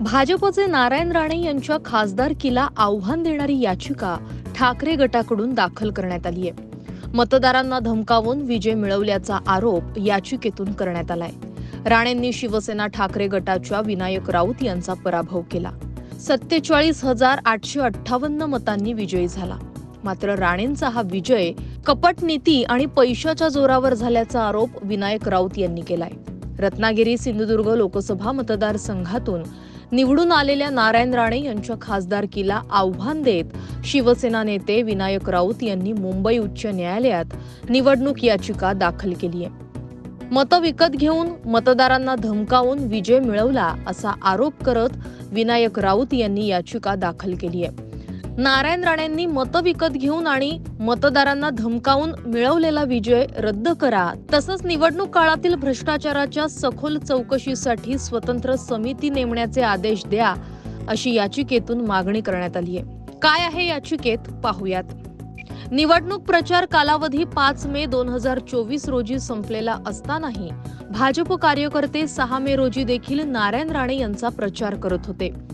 भाजपचे नारायण राणे यांच्या खासदारकीला आव्हान देणारी याचिका ठाकरे गटाकडून दाखल करण्यात आली आहे. मतदारांना धमकावून विजय मिळवल्याचा आरोप याचिकेतून करण्यात आलाय. राणेंनी शिवसेना ठाकरे गटाच्या विनायक राऊत यांचा पराभव केला. सत्तेचाळीस हजार आठशे अठ्ठावन्न मतांनी विजयी झाला. मात्र राणेंचा हा विजय कपट नीती आणि पैशाच्या जोरावर झाल्याचा आरोप विनायक राऊत यांनी केलाय. रत्नागिरी सिंधुदुर्ग लोकसभा मतदारसंघातून निवडून आलेल्या नारायण राणे यांच्या खासदारकीला आव्हान देत शिवसेना नेते विनायक राऊत यांनी मुंबई उच्च न्यायालयात निवडणूक याचिका दाखल केली आहे. मतं विकत घेऊन मतदारांना धमकावून विजय मिळवला असा आरोप करत विनायक राऊत यांनी याचिका दाखल केली आहे. नारायण राणेंनी मतं विकत घेऊन आणि मतदारांना धमकावून मिळवलेला विजय रद्द करा. तसंच निवडणूक काळातील भ्रष्टाचाराच्या सखोल चौकशीसाठी स्वतंत्र समिती नेमण्याचे आदेश द्या अशी याचिकेतून मागणी करण्यात आली आहे. काय आहे याचिकेत? पाहुयात. निवडणूक प्रचार कालावधी पाच मे दोन हजार चोवीस रोजी संपलेला असतानाही भाजप कार्यकर्ते सहा मे रोजी देखील नारायण राणे यांचा प्रचार करत होते.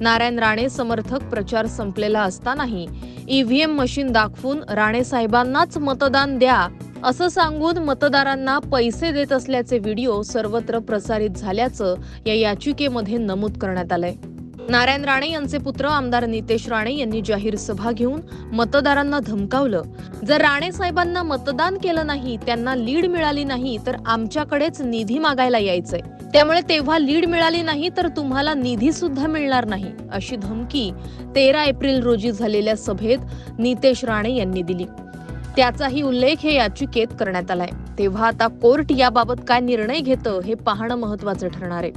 नारायण राणे समर्थक प्रचार संपलेला असतानाही ईव्हीएम मशीन दाखवून राणे साहेबांनाच मतदान द्या असं सांगून मतदारांना पैसे देत असल्याचे व्हिडिओ सर्वत्र प्रसारित झाल्याचं या याचिकेमध्ये नमूद करण्यात आलंय. नारायण राणे यांचे पुत्र आमदार नितेश राणे यांनी जाहीर सभा घेऊन मतदारांना धमकावलं. जर राणे साहेबांना मतदान केलं नाही त्यांना लीड मिळाली नाही तर आमच्याकडेच निधी मागायला यायचंय. त्यामुळे तेव्हा लीड मिळाली नाही तर तुम्हाला निधी सुद्धा मिळणार नाही अशी धमकी तेरा एप्रिल रोजी झालेल्या सभेत नितेश राणे यांनी दिली. त्याचाही उल्लेख हे याचिकेत करण्यात आलाय. तेव्हा आता कोर्ट याबाबत काय निर्णय घेतं हे पाहणं महत्वाचं ठरणार आहे.